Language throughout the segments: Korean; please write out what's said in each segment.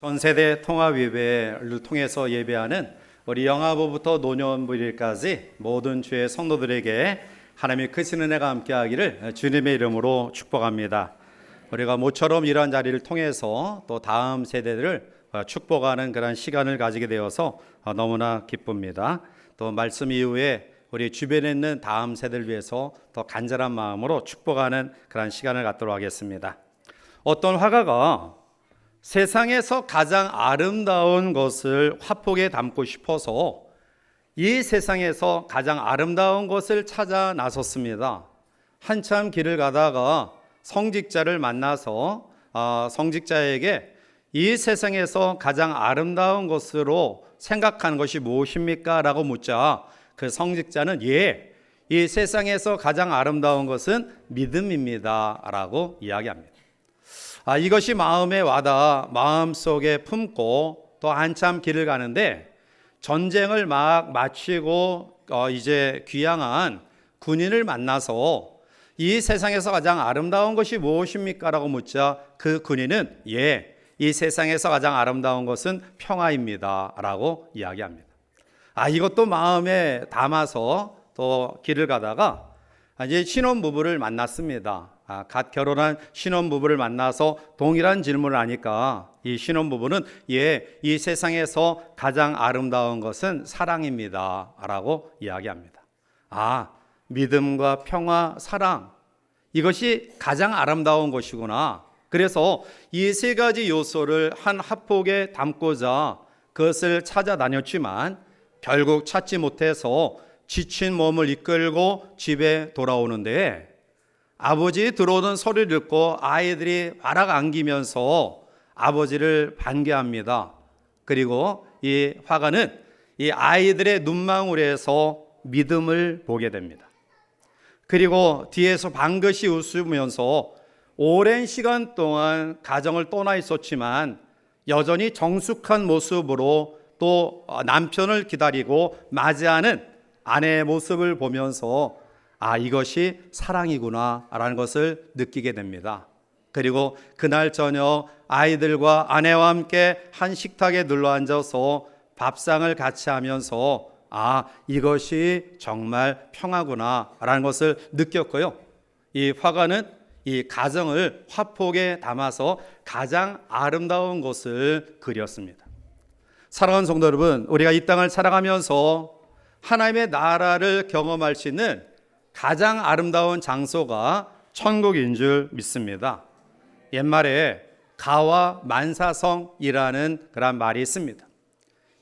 전 세대 통합 예배를 통해서 예배하는 우리 영아부부터 노년부일까지 모든 주의 성도들에게 하나님의 크신 은혜가 함께하기를 주님의 이름으로 축복합니다. 우리가 모처럼 이러한 자리를 통해서 또 다음 세대들을 축복하는 그런 시간을 가지게 되어서 너무나 기쁩니다. 또 말씀 이후에 우리 주변에 있는 다음 세대를 위해서 더 간절한 마음으로 축복하는 그런 시간을 갖도록 하겠습니다. 어떤 화가가 세상에서 가장 아름다운 것을 화폭에 담고 싶어서 이 세상에서 가장 아름다운 것을 찾아 나섰습니다. 한참 길을 가다가 성직자를 만나서 아, 성직자에게 이 세상에서 가장 아름다운 것으로 생각하는 것이 무엇입니까? 라고 묻자 그 성직자는 예, 이 세상에서 가장 아름다운 것은 믿음입니다. 라고 이야기합니다. 아, 이것이 마음에 와닿아 마음 속에 품고 또 한참 길을 가는데 전쟁을 막 마치고 어, 이제 귀향한 군인을 만나서 이 세상에서 가장 아름다운 것이 무엇입니까? 라고 묻자 그 군인은 예, 이 세상에서 가장 아름다운 것은 평화입니다. 라고 이야기합니다. 아, 이것도 마음에 담아서 또 길을 가다가 이제 신혼부부를 만났습니다. 아, 갓 결혼한 신혼부부를 만나서 동일한 질문을 하니까 이 신혼부부는 예, 이 세상에서 가장 아름다운 것은 사랑입니다. 라고 이야기합니다. 아, 믿음과 평화, 사랑. 이것이 가장 아름다운 것이구나. 그래서 이 세 가지 요소를 한 합폭에 담고자 그것을 찾아다녔지만 결국 찾지 못해서 지친 몸을 이끌고 집에 돌아오는데 아버지 들어오는 소리를 듣고 아이들이 바락 안기면서 아버지를 반겨합니다. 그리고 이 화가는 이 아이들의 눈망울에서 믿음을 보게 됩니다. 그리고 뒤에서 반긋이 웃으면서 오랜 시간 동안 가정을 떠나 있었지만 여전히 정숙한 모습으로 또 남편을 기다리고 맞이하는 아내의 모습을 보면서 아, 이것이 사랑이구나 라는 것을 느끼게 됩니다. 그리고 그날 저녁 아이들과 아내와 함께 한 식탁에 눌러 앉아서 밥상을 같이 하면서 아, 이것이 정말 평화구나 라는 것을 느꼈고요. 이 화가는 이 가정을 화폭에 담아서 가장 아름다운 것을 그렸습니다. 사랑하는 성도 여러분, 우리가 이 땅을 살아가면서 하나님의 나라를 경험할 수 있는 가장 아름다운 장소가 천국인 줄 믿습니다. 옛말에 가와 만사성이라는 그런 말이 있습니다.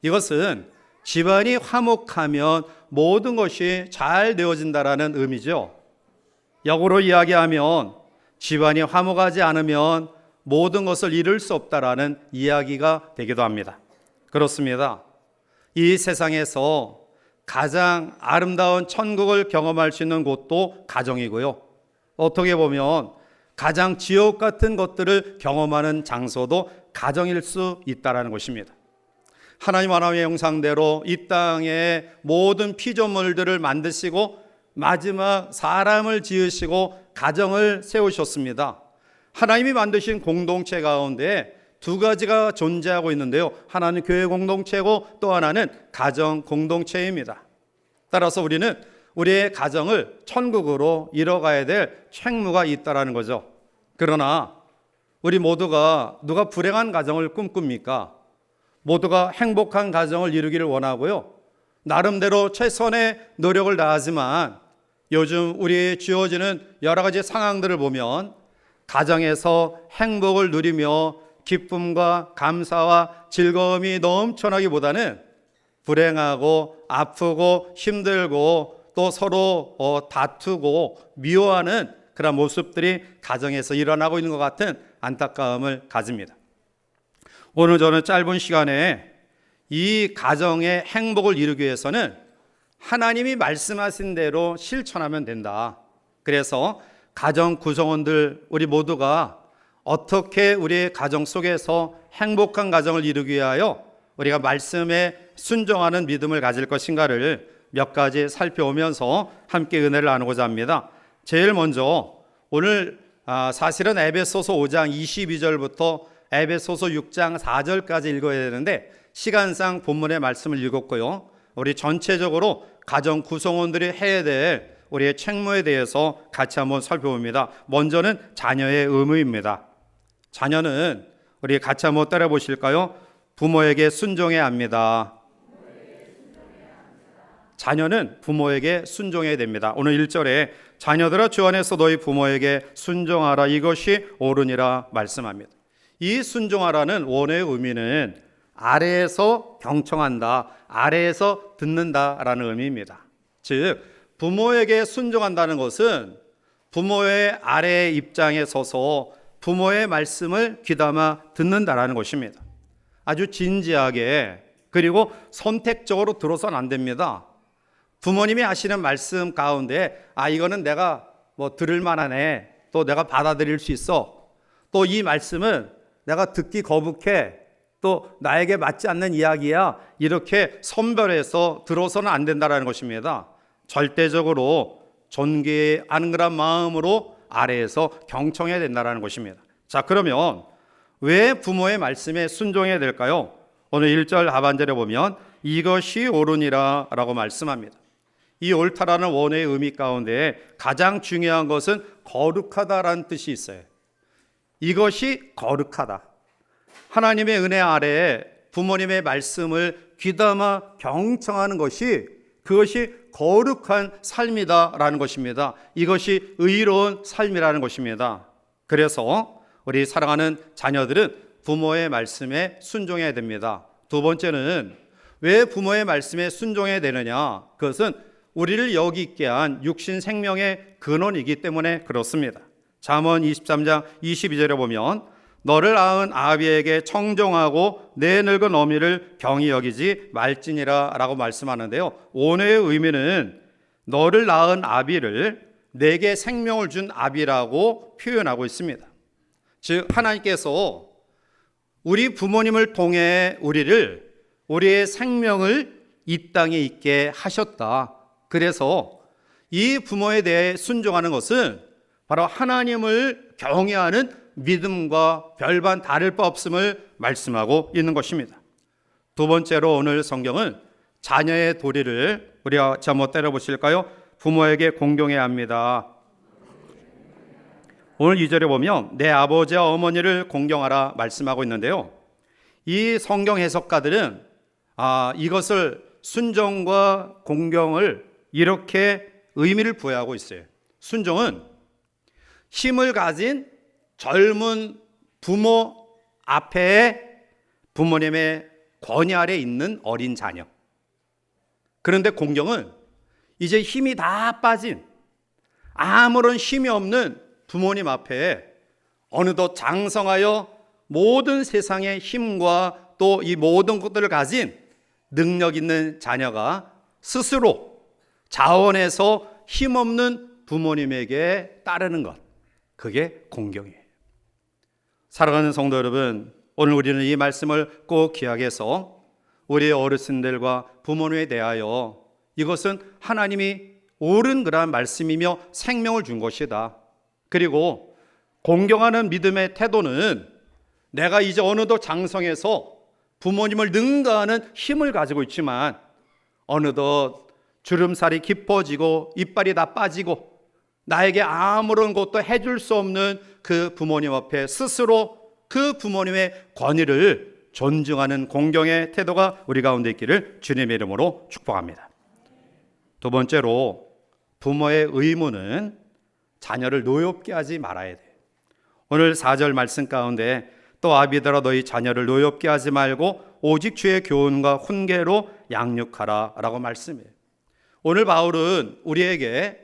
이것은 집안이 화목하면 모든 것이 잘 되어진다라는 의미죠. 역으로 이야기하면 집안이 화목하지 않으면 모든 것을 이룰 수 없다라는 이야기가 되기도 합니다. 그렇습니다. 이 세상에서 가장 아름다운 천국을 경험할 수 있는 곳도 가정이고요. 어떻게 보면 가장 지옥 같은 것들을 경험하는 장소도 가정일 수 있다라는 것입니다. 하나님 하나님의 형상대로 이 땅에 모든 피조물들을 만드시고 마지막 사람을 지으시고 가정을 세우셨습니다. 하나님이 만드신 공동체 가운데 두 가지가 존재하고 있는데요. 하나는 교회 공동체고 또 하나는 가정 공동체입니다. 따라서 우리는 우리의 가정을 천국으로 이뤄가야 될 책무가 있다라는 거죠. 그러나 우리 모두가 누가 불행한 가정을 꿈꿉니까? 모두가 행복한 가정을 이루기를 원하고요. 나름대로 최선의 노력을 다하지만 요즘 우리에 주어지는 여러 가지 상황들을 보면 가정에서 행복을 누리며 기쁨과 감사와 즐거움이 넘쳐나기보다는 불행하고 아프고 힘들고 또 서로 어, 다투고 미워하는 그런 모습들이 가정에서 일어나고 있는 것 같은 안타까움을 가집니다. 오늘 저는 짧은 시간에 이 가정의 행복을 이루기 위해서는 하나님이 말씀하신 대로 실천하면 된다. 그래서 가정 구성원들 우리 모두가 어떻게 우리의 가정 속에서 행복한 가정을 이루기 위하여 우리가 말씀에 순종하는 믿음을 가질 것인가를 몇 가지 살펴오면서 함께 은혜를 나누고자 합니다. 제일 먼저 오늘 아, 사실은 에베소서 5장 22절부터 에베소서 6장 4절까지 읽어야 되는데 시간상 본문의 말씀을 읽었고요. 우리 전체적으로 가정 구성원들이 해야 될 우리의 책무에 대해서 같이 한번 살펴봅니다. 먼저는 자녀의 의무입니다. 자녀는 우리 같이 한번 따라 보실까요? 부모에게 순종해야 합니다. 자녀는 부모에게 순종해야 됩니다. 오늘 1절에 자녀들아 주 안에서 너희 부모에게 순종하라 이것이 옳으니라 말씀합니다. 이 순종하라는 원어의 의미는 아래에서 경청한다, 아래에서 듣는다라는 의미입니다. 즉 부모에게 순종한다는 것은 부모의 아래 입장에 서서 부모의 말씀을 귀담아 듣는다라는 것입니다. 아주 진지하게 그리고 선택적으로 들어서는 안 됩니다. 부모님이 하시는 말씀 가운데 아 이거는 내가 뭐 들을 만하네 또 내가 받아들일 수 있어 또 이 말씀은 내가 듣기 거북해 또 나에게 맞지 않는 이야기야 이렇게 선별해서 들어서는 안 된다라는 것입니다. 절대적으로 존귀하는 그런 마음으로 아래에서 경청해야 된다라는 것입니다. 자 그러면 왜 부모의 말씀에 순종해야 될까요? 오늘 1절 하반절에 보면 이것이 옳으니라 라고 말씀합니다. 이 옳다라는 원어의 의미 가운데 가장 중요한 것은 거룩하다라는 뜻이 있어요. 이것이 거룩하다. 하나님의 은혜 아래에 부모님의 말씀을 귀담아 경청하는 것이 그것이 거룩한 삶이다라는 것입니다. 이것이 의로운 삶이라는 것입니다. 그래서 우리 사랑하는 자녀들은 부모의 말씀에 순종해야 됩니다. 두 번째는 왜 부모의 말씀에 순종해야 되느냐? 그것은 우리를 여기 있게 한 육신 생명의 근원이기 때문에 그렇습니다. 잠언 23장 22절에 보면 너를 낳은 아비에게 청종하고 내 늙은 어미를 경히 여기지 말지니라 라고 말씀하는데요. 오늘의 의미는 너를 낳은 아비를 내게 생명을 준 아비라고 표현하고 있습니다. 즉 하나님께서 우리 부모님을 통해 우리를 우리의 생명을 이 땅에 있게 하셨다. 그래서 이 부모에 대해 순종하는 것은 바로 하나님을 경외하는 믿음과 별반 다를 바 없음을 말씀하고 있는 것입니다. 두 번째로 오늘 성경은 자녀의 도리를 우리가 한번 때려 보실까요? 부모에게 공경해야 합니다. 오늘 2절에 보면 내 아버지와 어머니를 공경하라 말씀하고 있는데요. 이 성경 해석가들은 아, 이것을 순종과 공경을 이렇게 의미를 부여하고 있어요. 순종은 힘을 가진 젊은 부모 앞에 부모님의 권위 아래 있는 어린 자녀. 그런데 공경은 이제 힘이 다 빠진 아무런 힘이 없는 부모님 앞에 어느덧 장성하여 모든 세상의 힘과 또 이 모든 것들을 가진 능력 있는 자녀가 스스로 자원해서 힘없는 부모님에게 따르는 것. 그게 공경이에요. 사랑하는 성도 여러분, 오늘 우리는 이 말씀을 꼭 기억해서 우리의 어르신들과 부모님에 대하여 이것은 하나님이 옳은 그러한 말씀이며 생명을 준 것이다. 그리고 공경하는 믿음의 태도는 내가 이제 어느덧 장성해서 부모님을 능가하는 힘을 가지고 있지만 어느덧 주름살이 깊어지고 이빨이 다 빠지고 나에게 아무런 것도 해줄 수 없는 그 부모님 앞에 스스로 그 부모님의 권위를 존중하는 공경의 태도가 우리 가운데 있기를 주님의 이름으로 축복합니다. 두 번째로 부모의 의무는 자녀를 노엽게 하지 말아야 돼. 오늘 4절 말씀 가운데 또 아비들아 너희 자녀를 노엽게 하지 말고 오직 주의 교훈과 훈계로 양육하라 라고 말씀해요. 오늘 바울은 우리에게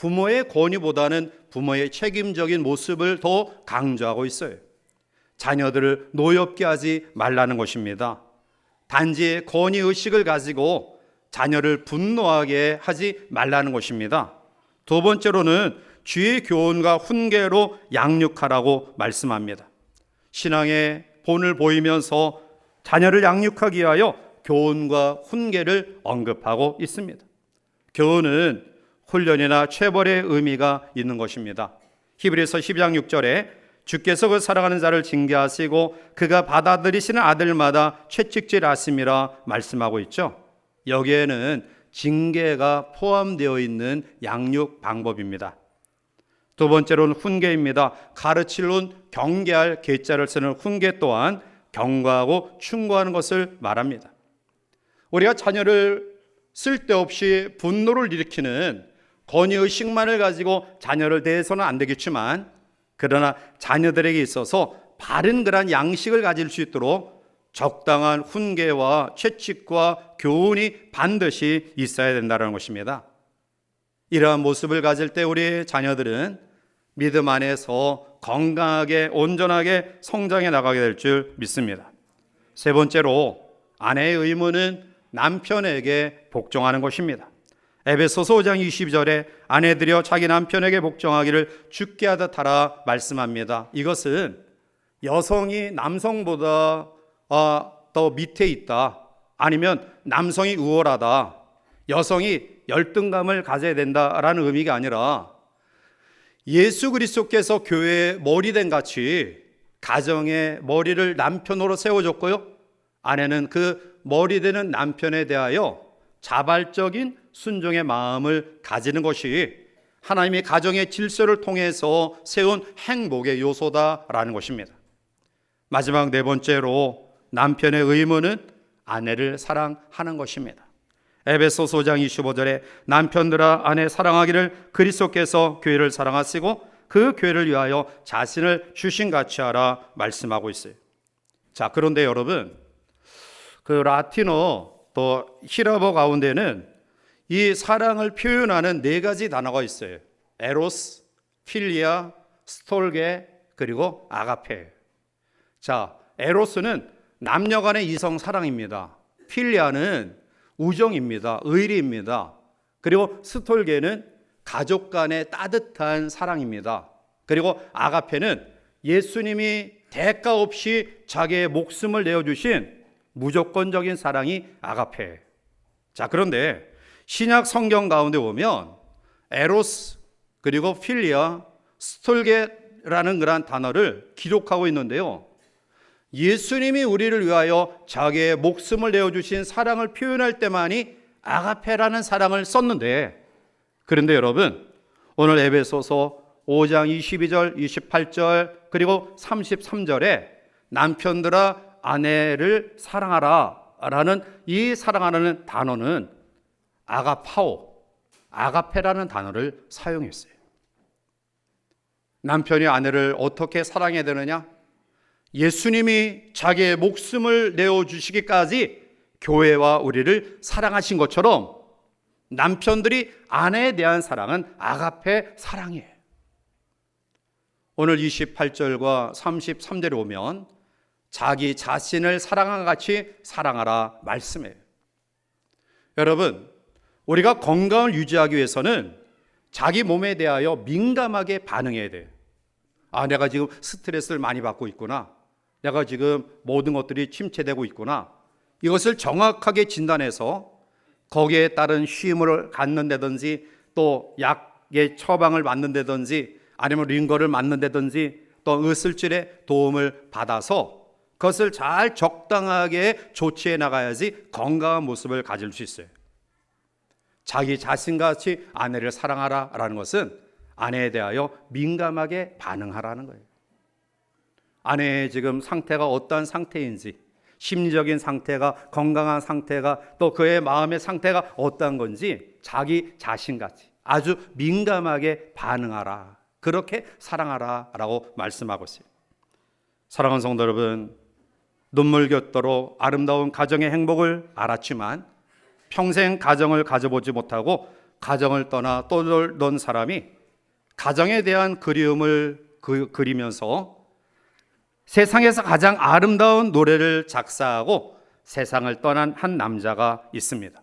부모의 권위보다는 부모의 책임적인 모습을 더 강조하고 있어요. 자녀들을 노엽게 하지 말라는 것입니다. 단지 권위 의식을 가지고 자녀를 분노하게 하지 말라는 것입니다. 두 번째로는 주의 교훈과 훈계로 양육하라고 말씀합니다. 신앙의 본을 보이면서 자녀를 양육하기 위하여 교훈과 훈계를 언급하고 있습니다. 교훈은 훈련이나 체벌의 의미가 있는 것입니다. 히브리서 12장 6절에 주께서 그 사랑하는 자를 징계하시고 그가 받아들이시는 아들마다 채찍질하심이라 말씀하고 있죠. 여기에는 징계가 포함되어 있는 양육 방법입니다. 두 번째로는 훈계입니다. 가르치는 경계할 계자를 쓰는 훈계 또한 경과하고 충고하는 것을 말합니다. 우리가 자녀를 쓸데없이 분노를 일으키는 권위의식만을 가지고 자녀를 대해서는 안 되겠지만 그러나 자녀들에게 있어서 바른 그런 양식을 가질 수 있도록 적당한 훈계와 채찍과 교훈이 반드시 있어야 된다는 것입니다. 이러한 모습을 가질 때 우리 자녀들은 믿음 안에서 건강하게 온전하게 성장해 나가게 될 줄 믿습니다. 세 번째로 아내의 의무는 남편에게 복종하는 것입니다. 에베소서 5장 22절에 아내들여 자기 남편에게 복종하기를 죽게 하듯 하라 말씀합니다. 이것은 여성이 남성보다 아, 더 밑에 있다. 아니면 남성이 우월하다. 여성이 열등감을 가져야 된다라는 의미가 아니라 예수 그리스도께서 교회의 머리된 같이 가정의 머리를 남편으로 세워줬고요. 아내는 그 머리 되는 남편에 대하여 자발적인 순종의 마음을 가지는 것이 하나님이 가정의 질서를 통해서 세운 행복의 요소다라는 것입니다. 마지막 네 번째로 남편의 의무는 아내를 사랑하는 것입니다. 에베소서 5장 25절에 남편들아 아내 사랑하기를 그리스도께서 교회를 사랑하시고 그 교회를 위하여 자신을 주신 같이 하라 말씀하고 있어요. 자, 그런데 여러분 그 라틴어 또 히라버 가운데는 이 사랑을 표현하는 네 가지 단어가 있어요. 에로스, 필리아, 스톨게 그리고 아가페. 자, 에로스는 남녀 간의 이성 사랑입니다. 필리아는 우정입니다. 의리입니다. 그리고 스톨게는 가족 간의 따뜻한 사랑입니다. 그리고 아가페는 예수님이 대가 없이 자기의 목숨을 내어주신 무조건적인 사랑이 아가페. 자, 그런데 신약 성경 가운데 보면 에로스 그리고 필리아 스톨게라는 그런 단어를 기록하고 있는데요. 예수님이 우리를 위하여 자기의 목숨을 내어 주신 사랑을 표현할 때만이 아가페라는 사랑을 썼는데 그런데 여러분 오늘 에베소서 5장 22절, 28절 그리고 33절에 남편들아 아내를 사랑하라 라는 이 사랑하라는 단어는 아가파오, 아가페라는 단어를 사용했어요. 남편이 아내를 어떻게 사랑해야 되느냐? 예수님이 자기의 목숨을 내어주시기까지 교회와 우리를 사랑하신 것처럼 남편들이 아내에 대한 사랑은 아가페 사랑이에요. 오늘 28절과 33절에 오면 자기 자신을 사랑한 같이 사랑하라 말씀해요. 여러분, 우리가 건강을 유지하기 위해서는 자기 몸에 대하여 민감하게 반응해야 돼요. 아, 내가 지금 스트레스를 많이 받고 있구나. 내가 지금 모든 것들이 침체되고 있구나. 이것을 정확하게 진단해서 거기에 따른 쉼을 갖는다든지 또 약의 처방을 맞는다든지 아니면 링거를 맞는다든지 또 의술질의 도움을 받아서 그것을 잘 적당하게 조치해 나가야지 건강한 모습을 가질 수 있어요. 자기 자신같이 아내를 사랑하라 라는 것은 아내에 대하여 민감하게 반응하라는 거예요. 아내의 지금 상태가 어떠한 상태인지, 심리적인 상태가 건강한 상태가 또 그의 마음의 상태가 어떠한 건지 자기 자신같이 아주 민감하게 반응하라. 그렇게 사랑하라 라고 말씀하고 있어요. 사랑하는 성도 여러분, 눈물겹도록 아름다운 가정의 행복을 알았지만 평생 가정을 가져보지 못하고 가정을 떠나 또 놀던 사람이 가정에 대한 그리움을 그, 그리면서 세상에서 가장 아름다운 노래를 작사하고 세상을 떠난 한 남자가 있습니다.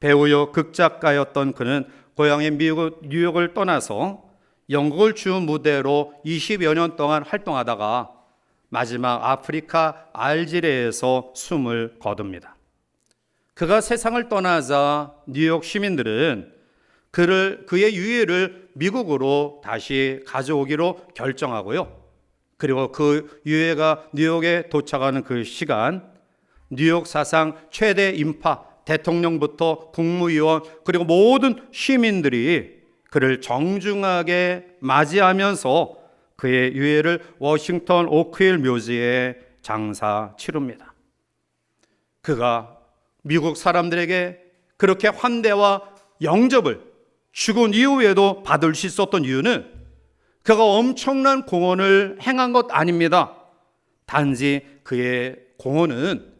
배우요 극작가였던 그는 고향의 미국 뉴욕을 떠나서 영국을 주 무대로 20여 년 동안 활동하다가 마지막 아프리카 알지레에서 숨을 거둡니다. 그가 세상을 떠나자 뉴욕 시민들은 그를 그의 유해를 미국으로 다시 가져오기로 결정하고요. 그리고 그 유해가 뉴욕에 도착하는 그 시간 뉴욕 사상 최대 인파 대통령부터 국무위원 그리고 모든 시민들이 그를 정중하게 맞이하면서 그의 유해를 워싱턴 오크힐 묘지에 장사 치릅니다. 그가 미국 사람들에게 그렇게 환대와 영접을 죽은 이후에도 받을 수 있었던 이유는 그가 엄청난 공헌을 행한 것 아닙니다. 단지 그의 공헌은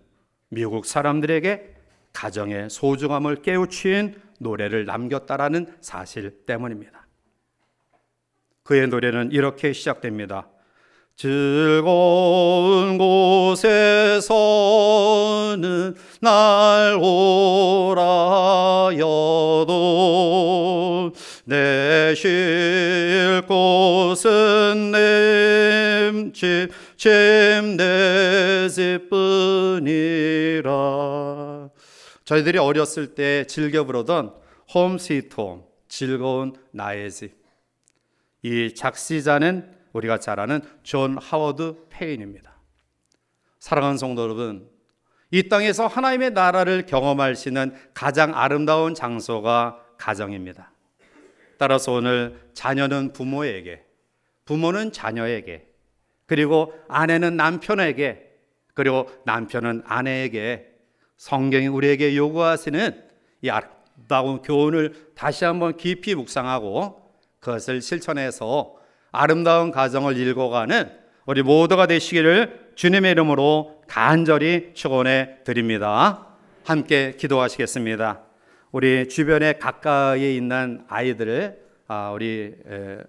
미국 사람들에게 가정의 소중함을 깨우친 노래를 남겼다라는 사실 때문입니다. 그의 노래는 이렇게 시작됩니다. 즐거운 곳에서는 날 오라여도 내쉴 곳은 내집 내 집뿐이라. 저희들이 어렸을 때 즐겨 부르던 홈 스위트 홈 즐거운 나의 집. 이 작시자는 우리가 잘 아는 존 하워드 페인입니다. 사랑하는 성도 여러분, 이 땅에서 하나님의 나라를 경험할 수 있는 가장 아름다운 장소가 가정입니다. 따라서 오늘 자녀는 부모에게, 부모는 자녀에게, 그리고 아내는 남편에게, 그리고 남편은 아내에게 성경이 우리에게 요구하시는 이 아름다운 교훈을 다시 한번 깊이 묵상하고 그것을 실천해서 아름다운 가정을 일궈가는 우리 모두가 되시기를 주님의 이름으로 간절히 축원해 드립니다. 함께 기도하시겠습니다. 우리 주변에 가까이에 있는 아이들을 아, 우리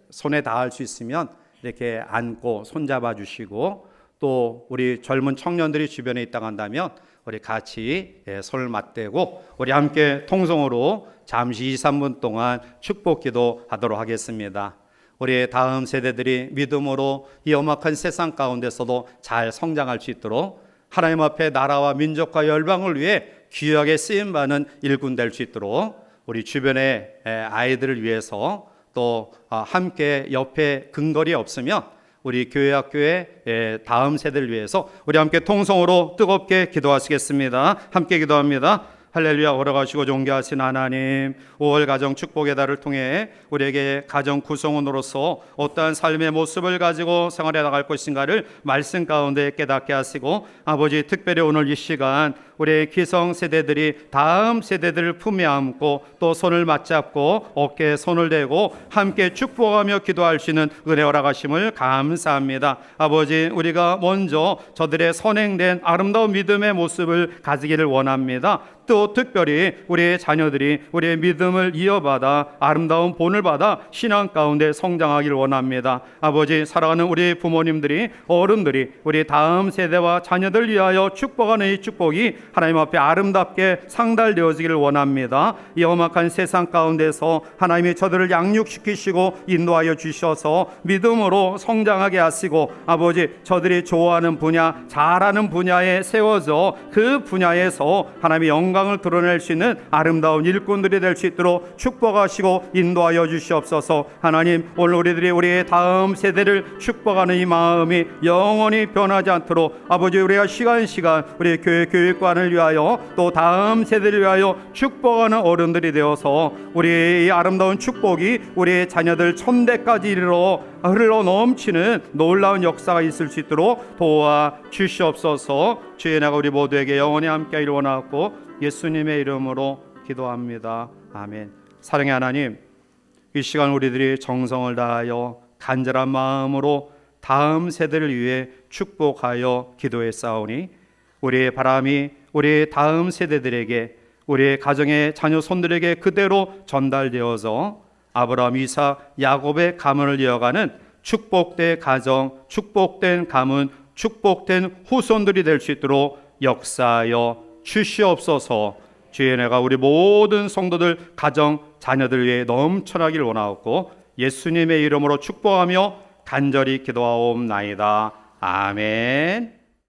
손에 닿을 수 있으면 이렇게 안고 손잡아 주시고 또 우리 젊은 청년들이 주변에 있다 한다면 우리 같이 손을 맞대고 우리 함께 통성으로 잠시 2, 3분 동안 축복 기도 하도록 하겠습니다. 우리 다음 세대들이 믿음으로 이 엄악한 세상 가운데서도 잘 성장할 수 있도록 하나님 앞에 나라와 민족과 열방을 위해 귀하게 쓰임 받는 일군 될수 있도록 우리 주변의 아이들을 위해서 또 아, 함께 옆에 근거리 없으면 우리 교회 학교의 다음 세대를 위해서 우리 함께 통성으로 뜨겁게 기도하시겠습니다. 함께 기도합니다. 할렐루야 걸어가시고 존귀하신 하나님 5월 가정 축복의 달을 통해 우리에게 가정 구성원으로서 어떠한 삶의 모습을 가지고 생활해 나갈 것인가를 말씀 가운데 깨닫게 하시고 아버지 특별히 오늘 이 시간 우리의 기성 세대들이 다음 세대들을 품에 안고 또 손을 맞잡고 어깨에 손을 대고 함께 축복하며 기도할 수 있는 은혜 허락하심을 감사합니다. 아버지 우리가 먼저 저들의 선행된 아름다운 믿음의 모습을 가지기를 원합니다. 또 특별히 우리의 자녀들이 우리의 믿음을 이어받아 아름다운 본을 받아 신앙 가운데 성장하기를 원합니다. 아버지 사랑하는 우리 부모님들이 어른들이 우리 다음 세대와 자녀들 위하여 축복하는 이 축복이 하나님 앞에 아름답게 상달되어지기를 원합니다. 이 험악한 세상 가운데서 하나님이 저들을 양육시키시고 인도하여 주셔서 믿음으로 성장하게 하시고 아버지 저들이 좋아하는 분야 잘하는 분야에 세워져 그 분야에서 하나님의 영광을 드러낼 수 있는 아름다운 일꾼들이 될 수 있도록 축복하시고 인도하여 주시옵소서 하나님 오늘 우리들이 우리의 다음 세대를 축복하는 이 마음이 영원히 변하지 않도록 아버지 우리가 시간 시간 우리 교회 교육관을 위하여 또 다음 세대를 위하여 축복하는 어른들이 되어서 우리의 이 아름다운 축복이 우리의 자녀들 천대까지 이르러 흘러 넘치는 놀라운 역사가 있을 수 있도록 도와 주시옵소서 주의 나가 우리 모두에게 영원히 함께하기를 원하고 예수님의 이름으로 기도합니다. 아멘. 사랑의 하나님, 이 시간 우리들이 정성을 다하여 간절한 마음으로 다음 세대를 위해 축복하여 기도해 싸우니 우리의 바람이 우리 다음 세대들에게 우리의 가정의 자녀 손들에게 그대로 전달되어서 아브라함, 이사, 야곱의 가문을 이어가는 축복된 가정, 축복된 가문, 축복된 후손들이 될 수 있도록 역사하여 주시옵소서. 주의 내가 우리 모든 성도들 가정 자녀들 위해 넘쳐나길 원하옵고 예수님의 이름으로 축복하며 간절히 기도하옵나이다. 아멘.